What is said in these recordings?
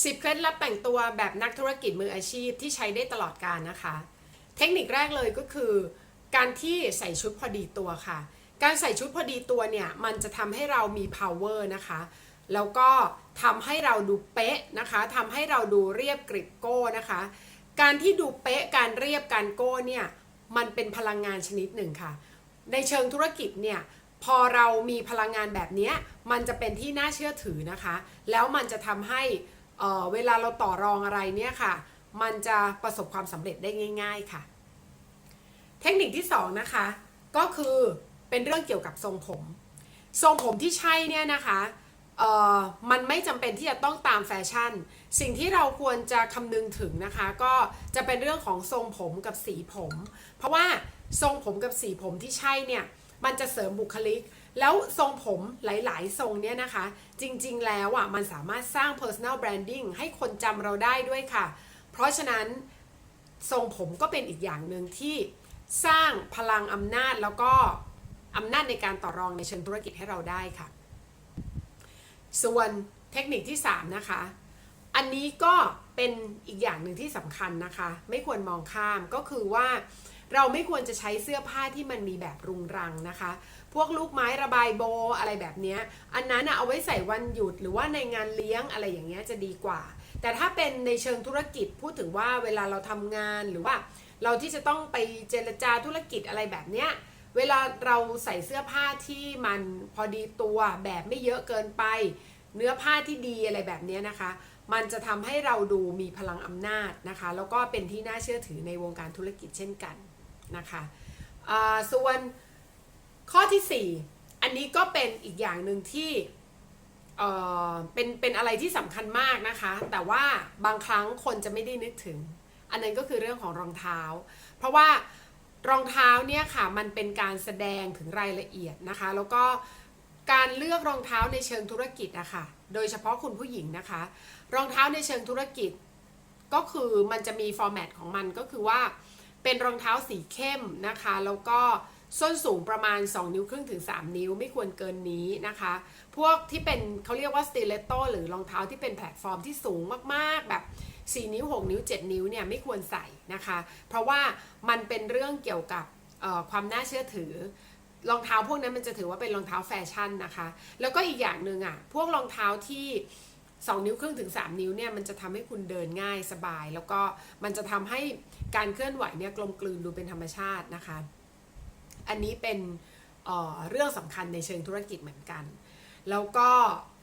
10 เคล็ดลับแต่งตัวแบบนักธุรกิจมืออาชีพที่ใช้ได้ตลอดการนะคะ เทคนิคแรกเลยก็คือ การที่ใส่ชุดพอดีตัวค่ะ การใส่ชุดพอดีตัวเนี่ย มันจะทำให้เรามี power นะคะ แล้วก็ทำให้เราดูเป๊ะนะคะทำให้เราดูเรียบกริบโก้นะคะ การที่ดูเป๊ะการเรียบการโก้เนี่ย มันเป็นพลังงานชนิดหนึ่งค่ะ ในเชิงธุรกิจเนี่ยพอเรามีพลังงานแบบนี้มันจะเป็นที่น่าเชื่อถือนะคะ แล้วมันจะทำให้ เเวลาเราต่อรองอะไรเนี่ยค่ะ มันจะประสบความสำเร็จได้ง่าย ๆค่ะ เทคนิคที่สองนะคะ ก็คือเป็นเรื่องเกี่ยวกับทรงผม ทรงผมที่ใช่เนี่ยนะคะเอ่อมันไม่จำเป็นที่จะต้องตามแฟชั่น สิ่งที่เราควรจะคำนึงถึงนะคะ ก็จะเป็นเรื่องของทรงผมกับสีผม เพราะว่าทรงผมกับสีผมที่ใช่เนี่ย มันจะเสริมบุคลิก แล้วทรงผมหลาย ๆ ทรงเนี่ยนะคะ จริง ๆ แล้วอะมันสามารถสร้าง personal branding ให้คนจำเราได้ด้วยค่ะ เพราะฉะนั้นทรงผมก็เป็นอีกอย่างหนึ่งที่สร้างพลังอำนาจแล้วก็อำนาจในการต่อรองในเชิงธุรกิจให้เราได้ค่ะ ส่วนเทคนิคที่ 3 นะคะ อันนี้ก็เป็นอีกอย่างหนึ่งที่สำคัญนะคะ ไม่ควรมองข้ามก็คือว่า เราไม่ควรจะใช้เสื้อผ้าที่มันมีแบบรุงรังนะคะ พวกลูกไม้ระบายโบอะไรแบบนี้อันนั้นเอาไว้ใส่วันหยุดหรือว่าในงานเลี้ยงอะไรอย่างเงี้ยจะดีกว่า แต่ถ้าเป็นในเชิงธุรกิจพูดถึงว่าเวลาเราทำงานหรือว่า เราที่จะต้องไปเจรจาธุรกิจอะไรแบบเนี้ยเวลาเราใส่เสื้อผ้าที่มันพอดีตัวแบบไม่เยอะเกินไป เนื้อผ้าที่ดีอะไรแบบนี้นะคะ มันจะทำให้เราดูมีพลังอำนาจนะคะ แล้วก็เป็นที่น่าเชื่อถือในวงการธุรกิจเช่นกัน นะคะส่วนข้อที่ 4 อันนี้ก็เป็นอีกอย่างหนึ่งที่เอ่อเป็นเป็นอะไรที่สำคัญมากนะคะ แต่ว่าบางครั้งคนจะไม่ได้นึกถึง อันนั้นก็คือเรื่องของรองเท้า เพราะว่ารองเท้าเนี่ยค่ะมันเป็นการแสดงถึงรายละเอียดนะคะ แล้วก็การเลือกรองเท้าในเชิงธุรกิจนะคะโดยเฉพาะคุณผู้หญิงนะคะ รองเท้าในเชิงธุรกิจก็คือมันจะมีฟอร์แมตของมันก็คือว่า เป็นรองเท้าสีเข้มนะคะ แล้วก็ส้นสูงประมาณ 2 นิ้วครึ่งถึง 3 นิ้วไม่ควรเกินนี้นะคะ พวกที่เป็นเขาเรียกว่าสติเลตโตหรือรองเท้าที่เป็นแพลตฟอร์มที่สูงมากๆ แบบ 4 นิ้ว 6 นิ้ว 7 นิ้วเนี่ยไม่ควรใส่นะคะ เพราะว่ามันเป็นเรื่องเกี่ยวกับความน่าเชื่อถือรองเท้าพวกนั้นมันจะถือว่าเป็นรองเท้าแฟชั่นนะคะ แล้วก็อีกอย่างหนึ่งอะพวกรองเท้าที่ 2 นิ้วครึ่งถึง 3 นิ้วเนี่ยมันจะทำให้คุณเดินง่ายสบาย แล้วก็มันจะทำให้การเคลื่อนไหวเนี่ยกลมกลืนดูเป็นธรรมชาตินะคะ อันนี้เป็นเออเรื่องสำคัญในเชิงธุรกิจเหมือนกัน แล้วก็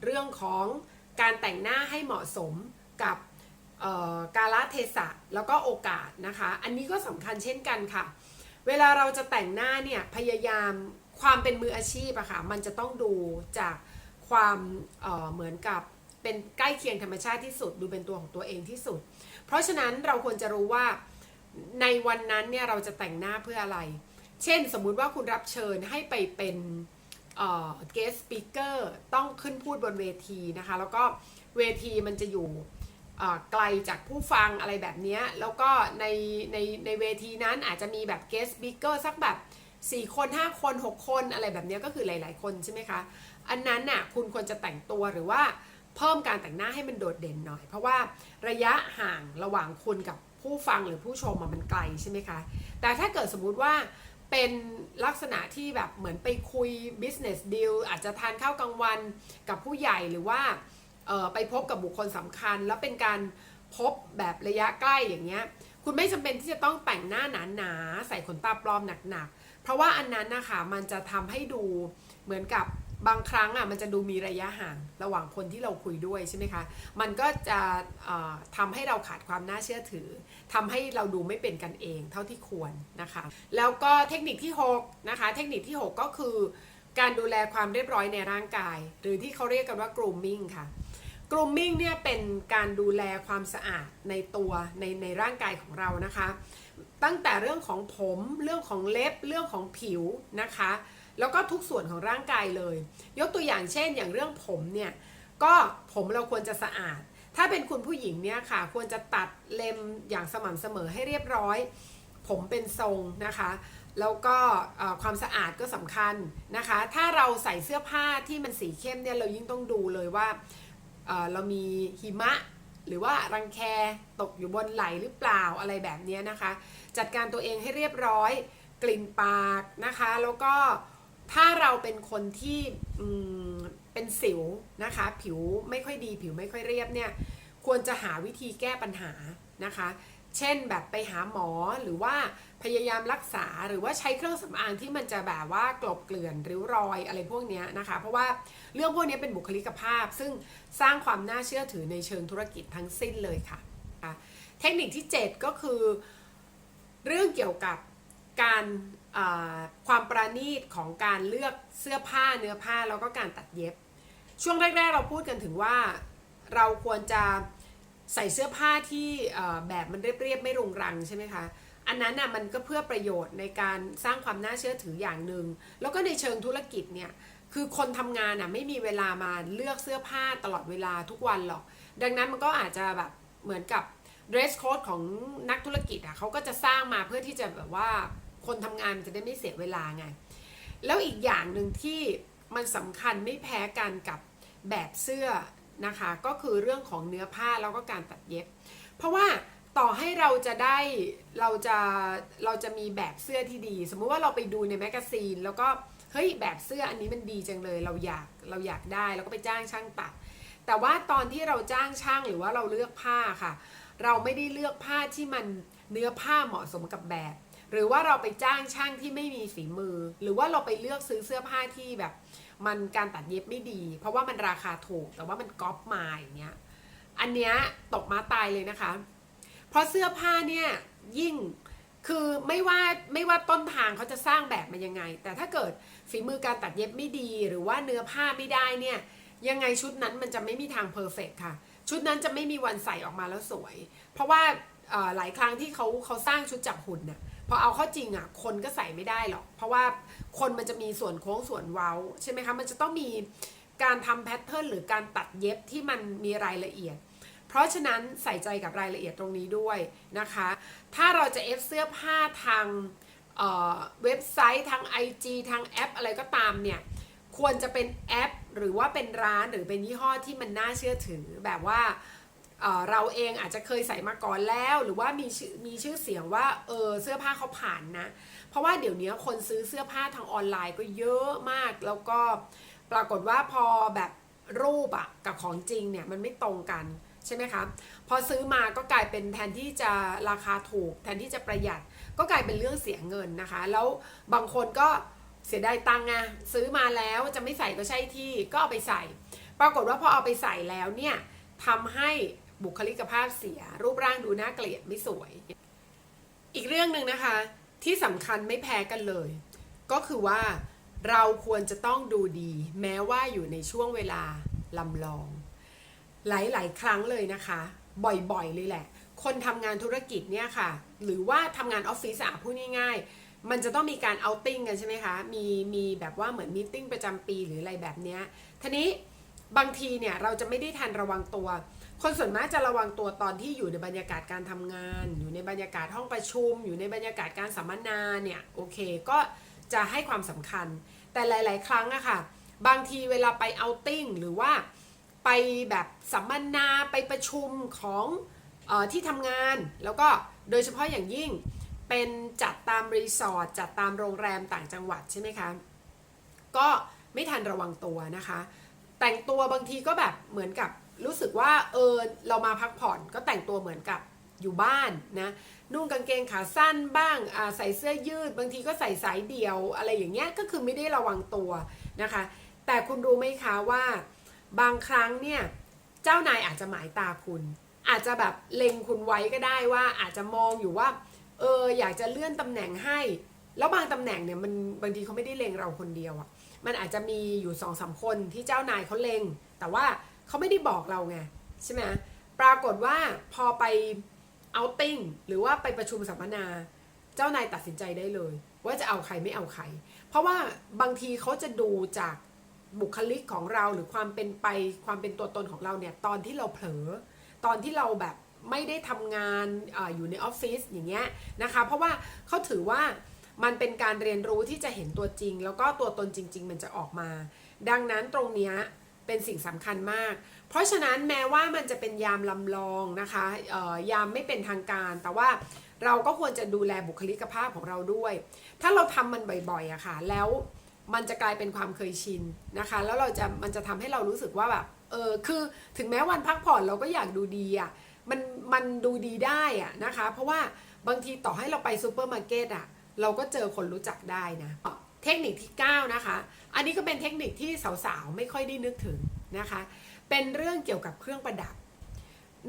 เรื่องของการแต่งหน้าให้เหมาะสมกับออกาลเทศะแล้วก็โอกาสนะคะ อันนี้ก็สำคัญเช่นกันค่ะ เวลาเราจะแต่งหน้าเนี่ยพยายามความเป็นมืออาชีพอะค่ะมันจะต้องดูจากความเออเหมือนกับ เป็นใกล้เคียงธรรมชาติที่สุด ดูเป็นตัวของตัวเองที่สุด เพราะฉะนั้นเราควรจะรู้ว่าในวันนั้นเนี่ยเราจะแต่งหน้าเพื่ออะไร เช่นสมมุติว่าคุณรับเชิญให้ไปเป็นเอ่อ guest speaker ต้องขึ้นพูดบนเวทีนะคะ แล้วก็เวทีมันจะอยู่ไกลจากผู้ฟังอะไรแบบนี้ แล้วก็ในในในเวทีนั้นอาจจะมีแบบ guest speaker สักแบบ 4 คน 5 คน 6 คนอะไรแบบนี้ก็คือหลาย ๆ คนใช่ไหมคะ อันนั้นน่ะคุณควรจะแต่งตัวหรือว่า เพิ่มการแต่งหน้าให้มันโดดเด่นหน่อย เพราะว่าระยะห่างระหว่างคุณกับผู้ฟังหรือผู้ชมมันไกลใช่ไหมคะ แต่ถ้าเกิดสมมุติว่าเป็นลักษณะที่แบบเหมือนไปคุย business deal อาจจะทานข้าวกลางวันกับผู้ใหญ่หรือว่าไปพบกับบุคคลสำคัญ แล้วเป็นการพบแบบระยะใกล้อย่างเงี้ยคุณไม่จำเป็นที่จะต้องแต่งหน้าหนาๆใส่ขนตาปลอมหนักๆ เพราะว่าอันนั้นนะคะมันจะทำให้ดูเหมือนกับ บางครั้งอะมันจะดูมีระยะห่างระหว่างคนที่เราคุยด้วยใช่ไหมคะ มันก็จะเอ่อทำให้เราขาดความน่าเชื่อถือทำให้เราดูไม่เป็นกันเองเท่าที่ควรนะคะ แล้วก็เทคนิคที่6นะคะ เทคนิคที่ 6 ก็คือ การดูแลความเรียบร้อยในร่างกาย หรือที่เขาเรียกกันว่า grooming ค่ะ grooming เนี่ยเป็นการดูแลความสะอาดในตัวในในร่างกายของเรานะคะ ตั้งแต่เรื่องของผมเรื่องของเล็บเรื่องของผิวนะคะ แล้วก็ทุกส่วนของร่างกายเลย ยกตัวอย่างเช่น อย่างเรื่องผมเนี่ย ก็ผมเราควรจะสะอาด ถ้าเป็นคุณผู้หญิงเนี่ยค่ะ ควรจะตัดเล็มอย่างสม่ำเสมอให้เรียบร้อย ผมเป็นทรงนะคะ แล้วก็ความสะอาดก็สำคัญนะคะ ถ้าเราใส่เสื้อผ้าที่มันสีเข้มเนี่ย เรายิ่งต้องดูเลยว่าเรามีหิมะหรือว่ารังแคตกอยู่บนไหลหรือเปล่าอะไรแบบนี้นะคะ จัดการตัวเองให้เรียบร้อย กลิ่นปากนะคะ แล้วก็ ถ้าเราเป็นคนที่เป็นสิวนะคะ ผิวไม่ค่อยดีผิวไม่ค่อยเรียบเนี่ยควรจะหาวิธีแก้ปัญหานะคะ เช่นแบบไปหาหมอหรือว่าพยายามรักษาหรือว่าใช้เครื่องสำอางที่มันจะแบบว่ากลบเกลื่อนริ้วรอยอะไรพวกเนี้ยนะคะ เพราะว่าเรื่องพวกนี้เป็นบุคลิกภาพ ซึ่งสร้างความน่าเชื่อถือในเชิงธุรกิจทั้งสิ้นเลยค่ะอะเทคนิคที่ 7 ก็คือ เรื่องเกี่ยวกับการ ความประณีตของการเลือกเสื้อผ้าเนื้อผ้าแล้วก็การตัดเย็บ ช่วงแรก ๆ เราพูดกันถึงว่าเราควรจะใส่เสื้อผ้าที่แบบมันเรียบๆไม่รุงรังใช่ไหมคะอันนั้นน่ะมันก็เพื่อประโยชน์ในการสร้างความน่าเชื่อถืออย่างหนึ่งแล้วก็ในเชิงธุรกิจเนี่ยคือคนทำงานน่ะไม่มีเวลามาเลือกเสื้อผ้าตลอดเวลาทุกวันหรอก ดังนั้นมันก็อาจจะแบบเหมือนกับ dress code ของนักธุรกิจอะเขาก็จะสร้างมาเพื่อที่จะแบบว่า คนทำงานมันจะได้ไม่เสียเวลาไง แล้วอีกอย่างหนึ่งที่มันสำคัญไม่แพ้กันกับแบบเสื้อนะคะ ก็คือเรื่องของเนื้อผ้าแล้วก็การตัดเย็บ เพราะว่าต่อให้เราจะได้เราจะเราจะมีแบบเสื้อที่ดี สมมุติว่าเราไปดูในแมกกาซีน แล้วก็เฮ้ยแบบเสื้ออันนี้มันดีจังเลย เราอยากเราอยากได้แล้วก็ไปจ้างช่างตัด แต่ว่าตอนที่เราจ้างช่างหรือว่าเราเลือกผ้าค่ะ เราไม่ได้เลือกผ้าที่มันเนื้อผ้าเหมาะสมกับแบบ หรือว่าเราไปจ้างช่างที่ไม่มีฝีมือ หรือว่าเราไปเลือกซื้อเสื้อผ้าที่แบบ มันการตัดเย็บไม่ดี เพราะว่ามันราคาถูกแต่ว่ามันก๊อปมาอย่างเงี้ยอันเนี้ยตกมาตายเลยนะคะ เพราะเสื้อผ้าเนี่ยยิ่งคือไม่ว่าไม่ว่าต้นทางเขาจะสร้างแบบมายังไง แต่ถ้าเกิดฝีมือการตัดเย็บไม่ดี หรือว่าเนื้อผ้าไม่ได้เนี่ยยังไงชุดนั้นมันจะไม่มีทางเพอร์เฟกค่ะ ชุดนั้นจะไม่มีวันใส่ออกมาแล้วสวย เพราะว่าหลายครั้งที่เขาเขาสร้างชุดจากหุ่นน่ะ พอเอาเข้าจริงอะคนก็ใส่ไม่ได้หรอก เพราะว่าคนมันจะมีส่วนโค้งส่วนเว้าใช่ไหมคะ มันจะต้องมีการทำแพทเทิร์นหรือการตัดเย็บที่มันมีรายละเอียด เพราะฉะนั้นใส่ใจกับรายละเอียดตรงนี้ด้วยนะคะ ถ้าเราจะเอฟเสื้อผ้าทางเเว็บไซต์ทาง IG ทางแอปอะไรก็ตามเนี่ยควรจะเป็นแอป หรือว่าเป็นร้านหรือเป็นยี่ห้อที่มันน่าเชื่อถือแบบว่า เราเองอาจจะเคยใส่มาก่อนแล้ว หรือว่ามีชื่อมีชื่อเสียงว่าเออเสื้อผ้าเขาผ่านนะ เพราะว่าเดี๋ยวนี้คนซื้อเสื้อผ้าทางออนไลน์ก็เยอะมาก แล้วก็ปรากฏว่าพอแบบรูปอะกับของจริงเนี่ยมันไม่ตรงกันใช่ไหมคะพอซื้อมาก็กลายเป็นแทนที่จะราคาถูก แทนที่จะประหยัดก็กลายเป็นเรื่องเสียเงินนะคะ แล้วบางคนก็เสียดายตังค์ไงซื้อมาแล้วจะไม่ใส่ก็ใช่ที่ก็เอาไปใส่ ปรากฏว่าพอเอาไปใส่แล้วเนี่ยทำให้ บุคลิกภาพเสีย รูปร่างดูน่าเกลียดไม่สวย อีกเรื่องหนึ่งนะคะที่สำคัญไม่แพ้กันเลย ก็คือว่าเราควรจะต้องดูดี แม้ว่าอยู่ในช่วงเวลาลำลอง หลายๆ ครั้งเลยนะคะ บ่อยๆ เลยแหละ คนทำงานธุรกิจเนี่ยค่ะ หรือว่าทำงานออฟฟิศอะพูดง่ายๆ มันจะต้องมีการเอาติ้งกันใช่ไหมคะ มีมีแบบว่าเหมือนมีติ้งประจำปีหรืออะไรแบบเนี้ยทีนี้บางทีเนี่ยเราจะไม่ได้ทันระวังตัว คนส่วนมากจะระวังตัวตอนที่อยู่ในบรรยากาศการทำงาน อยู่ในบรรยากาศห้องประชุม อยู่ในบรรยากาศการสัมมนาเนี่ยโอเคก็จะให้ความสำคัญ แต่หลาย ๆ ครั้งอะค่ะ บางทีเวลาไปเอาติ้งหรือว่าไปแบบสัมมนาไปประชุมของออที่ทำงาน แล้วก็โดยเฉพาะอย่างยิ่งเป็นจัดตามรีสอร์ทจัดตามโรงแรมต่างจังหวัดใช่ไหมคะ ก็ไม่ทันระวังตัวนะคะ แต่งตัวบางทีก็แบบเหมือนกับ รู้สึกว่าเออเรามาพักผ่อนก็แต่งตัวเหมือนกับอยู่บ้านนะนุ่งกางเกงขาสั้นบ้างใส่เสื้อยืด บางทีก็ใส่สายเดี่ยวอะไรอย่างเงี้ยก็คือไม่ได้ระวังตัวนะคะ แต่คุณรู้ไหมคะว่า บางครั้งเนี่ยเจ้านายอาจจะหมายตาคุณ อาจจะแบบเล็งคุณไว้ก็ได้ว่าอาจจะมองอยู่ว่าเอออยากจะเลื่อนตำแหน่งให้ แล้วบางตำแหน่งเนี่ยมันบางทีเขาไม่ได้เล็งเราคนเดียวอะมันอาจจะมีอยู่สองสามคนที่เจ้านายเขาเล็ง แต่ว่า เขาไม่ได้บอกเราไงใช่ไหมปรากฏว่าพอไปเอาติ้งหรือว่าไปประชุมสัมมนา เจ้านายตัดสินใจได้เลย ว่าจะเอาใครไม่เอาใคร เพราะว่าบางทีเขาจะดูจากบุคลิกของเราหรือความเป็นไปความเป็นตัวตนของเราเนี่ยตอนที่เราเผลอตอนที่เราแบบไม่ได้ทำงานออยู่ในออฟฟิศอย่างเงี้ยนะคะเพราะว่าเขาถือว่ามันเป็นการเรียนรู้ที่จะเห็นตัวจริง แล้วก็ตัวตนจริง ๆ มันจะออกมา ดังนั้นตรงเนี้ย เป็นสิ่งสำคัญมาก เพราะฉะนั้นแม้ว่ามันจะเป็นยามลำลองนะคะยามไม่เป็นทางการ แต่ว่าเราก็ควรจะดูแลบุคลิกภาพของเราด้วย ถ้าเราทำมันบ่อยๆอะค่ะ แล้วมันจะกลายเป็นความเคยชินนะคะ แล้วเราจะมันจะทำให้เรารู้สึกว่าแบบเออคือถึงแม้วันพักผ่อนเราก็อยากดูดีอะมันมันดูดีได้อะนะคะ เพราะว่าบางทีต่อให้เราไปซูเปอร์มาร์เก็ตอะเราก็เจอคนรู้จักได้นะ เทคนิคที่ 9 นะคะ อันนี้ก็เป็นเทคนิคที่สาวๆ ไม่ค่อยได้นึกถึงนะคะ เป็นเรื่องเกี่ยวกับเครื่องประดับ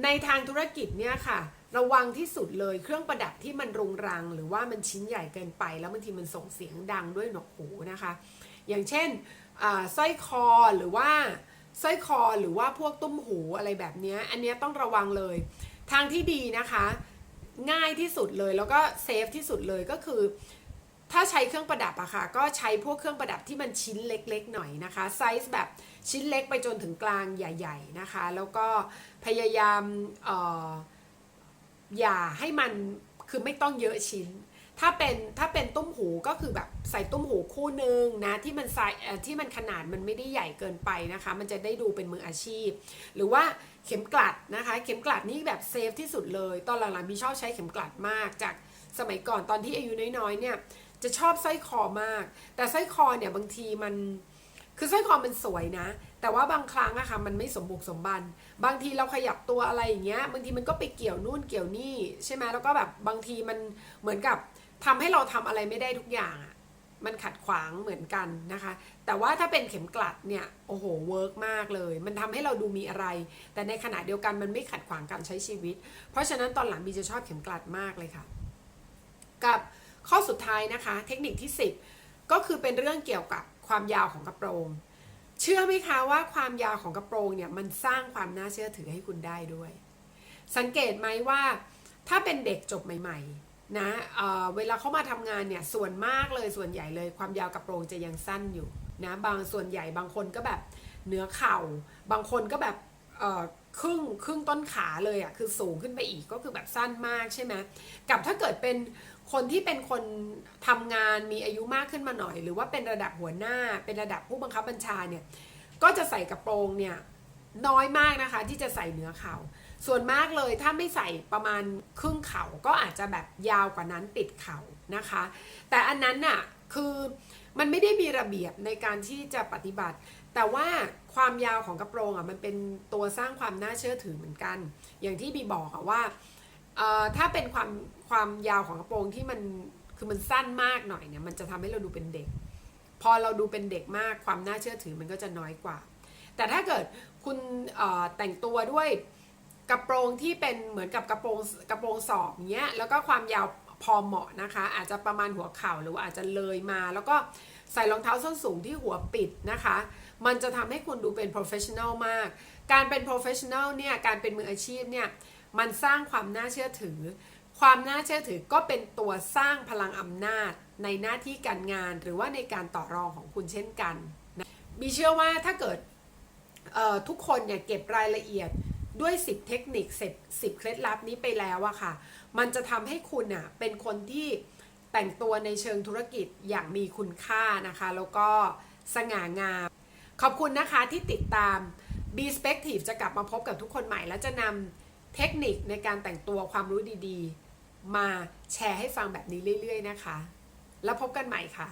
ในทางธุรกิจเนี่ยค่ะ ระวังที่สุดเลยเครื่องประดับที่มันรุงรัง หรือว่ามันชิ้นใหญ่เกินไป แล้วบางทีมันส่งเสียงดังด้วยหนวกหูนะคะ อย่างเช่นสร้อยคอหรือว่าสร้อยคอหรือว่าพวกตุ้มหูอะไรแบบนี้อันนี้ต้องระวังเลย ทางที่ดีนะคะ ง่ายที่สุดเลยแล้วก็เซฟที่สุดเลยก็คือ ถ้าใช้เครื่องประดับอะค่ะ ก็ใช้พวกเครื่องประดับที่มันชิ้นเล็กๆหน่อยนะคะ ไซส์แบบชิ้นเล็กไปจนถึงกลางใหญ่ ๆนะคะ แล้วก็พยายามอออย่าให้มันคือไม่ต้องเยอะชิ้น ถ้าเป็นถ้าเป็นตุ้มหูก็คือแบบใส่ตุ้มหูคู่หนึ่งนะที่มันไซส์เอ่อที่มันขนาดมันไม่ได้ใหญ่เกินไปนะคะ มันจะได้ดูเป็นมืออาชีพ หรือว่าเข็มกลัดนะคะ เข็มกลัดนี่แบบเซฟที่สุดเลย ตอนหลังๆมีชอบใช้เข็มกลัดมากจากสมัยก่อนตอนที่อายุน้อยๆเนี่ย จะชอบสร้อยคอมาก แต่สร้อยคอเนี่ยบางทีมันคือสร้อยคอมันสวยนะ แต่ว่าบางครั้งอะค่ะมันไม่สมบุกสมบัน บางทีเราขยับตัวอะไรอย่างเงี้ย บางทีมันก็ไปเกี่ยวนู่นเกี่ยวนี่ใช่ไหมแล้วก็แบบบางทีมันเหมือนกับทำให้เราทำอะไรไม่ได้ทุกอย่างอะมันขัดขวางเหมือนกันนะคะ แต่ว่าถ้าเป็นเข็มกลัดเนี่ยโอ้โหเวิร์กมากเลย มันทำให้เราดูมีอะไร แต่ในขณะเดียวกันมันไม่ขัดขวางการใช้ชีวิต เพราะฉะนั้นตอนหลังบีจะชอบเข็มกลัดมากเลยค่ะ กับ ข้อสุดท้ายนะคะ เทคนิคที่ 10 ก็คือเป็นเรื่องเกี่ยวกับความยาวของกระโปรง เชื่อไหมคะว่าความยาวของกระโปรงเนี่ยมันสร้างความน่าเชื่อถือให้คุณได้ด้วย สังเกตไหมว่าถ้าเป็นเด็กจบใหม่ ๆ นะเเวลาเขามาทำงานเนี่ยส่วนมากเลยส่วนใหญ่เลย ความยาวกระโปรงจะยังสั้นอยู่นะบางส่วนใหญ่บางคนก็แบบเหนือเข่า บางคนก็แบบครึ่งครึ่งต้นขาเลยอะ่ะคือสูงขึ้นไปอีกก็คือแบบสั้นมากใช่ไหมกับถ้าเกิดเป็น คนที่เป็นคนทำงานมีอายุมากขึ้นมาหน่อย หรือว่าเป็นระดับหัวหน้าเป็นระดับผู้บังคับบัญชาเนี่ยก็จะใส่กระโปรงเนี่ยน้อยมากนะคะที่จะใส่เหนือเข่าส่วนมากเลยถ้าไม่ใส่ประมาณครึ่งเข่าก็อาจจะแบบยาวกว่านั้นปิดเข่านะคะ แต่อันนั้นน่ะคือมันไม่ได้มีระเบียบในการที่จะปฏิบัติ แต่ว่าความยาวของกระโปรงอะมันเป็นตัวสร้างความน่าเชื่อถือเหมือนกัน อย่างที่บีบอกอะว่า เอ่อถ้าเป็นความความยาวของกระโปรงที่มันคือมันสั้นมากหน่อยเนี่ยมันจะทำให้เราดูเป็นเด็ก พอเราดูเป็นเด็กมากความน่าเชื่อถือมันก็จะน้อยกว่า แต่ถ้าเกิดคุณแต่งตัวด้วยกระโปรงที่เป็นเหมือนกับกระโปรงกระโปรงสอบเงี้ยแล้วก็ความยาวพอเหมาะนะคะ อาจจะประมาณหัวเข่าหรือว่าอาจจะเลยมา แล้วก็ใส่รองเท้าส้นสูงที่หัวปิดนะคะ มันจะทำให้คุณดูเป็น professional มาก การเป็น professional เนี่ยการเป็นมืออาชีพเนี่ย มันสร้างความน่าเชื่อถือ ความน่าเชื่อถือก็เป็นตัวสร้างพลังอำนาจในหน้าที่การงานหรือว่าในการต่อรองของคุณเช่นกันนะมีเชื่อว่าถ้าเกิดทุกคนเนี่ยเก็บรายละเอียดด้วย 10 เทคนิค10 10เคล็ดลับนี้ไปแล้วอะค่ะ มันจะทำให้คุณอะเป็นคนที่แต่งตัวในเชิงธุรกิจอย่างมีคุณค่านะคะ แล้วก็สง่างาม ขอบคุณนะคะที่ติดตาม B Spective จะกลับมาพบกับทุกคนใหม่และจะนำ เทคนิคในการแต่งตัวความรู้ดีๆ มาแชร์ให้ฟังแบบนี้เรื่อย ๆ นะคะ แล้วพบกันใหม่ค่ะ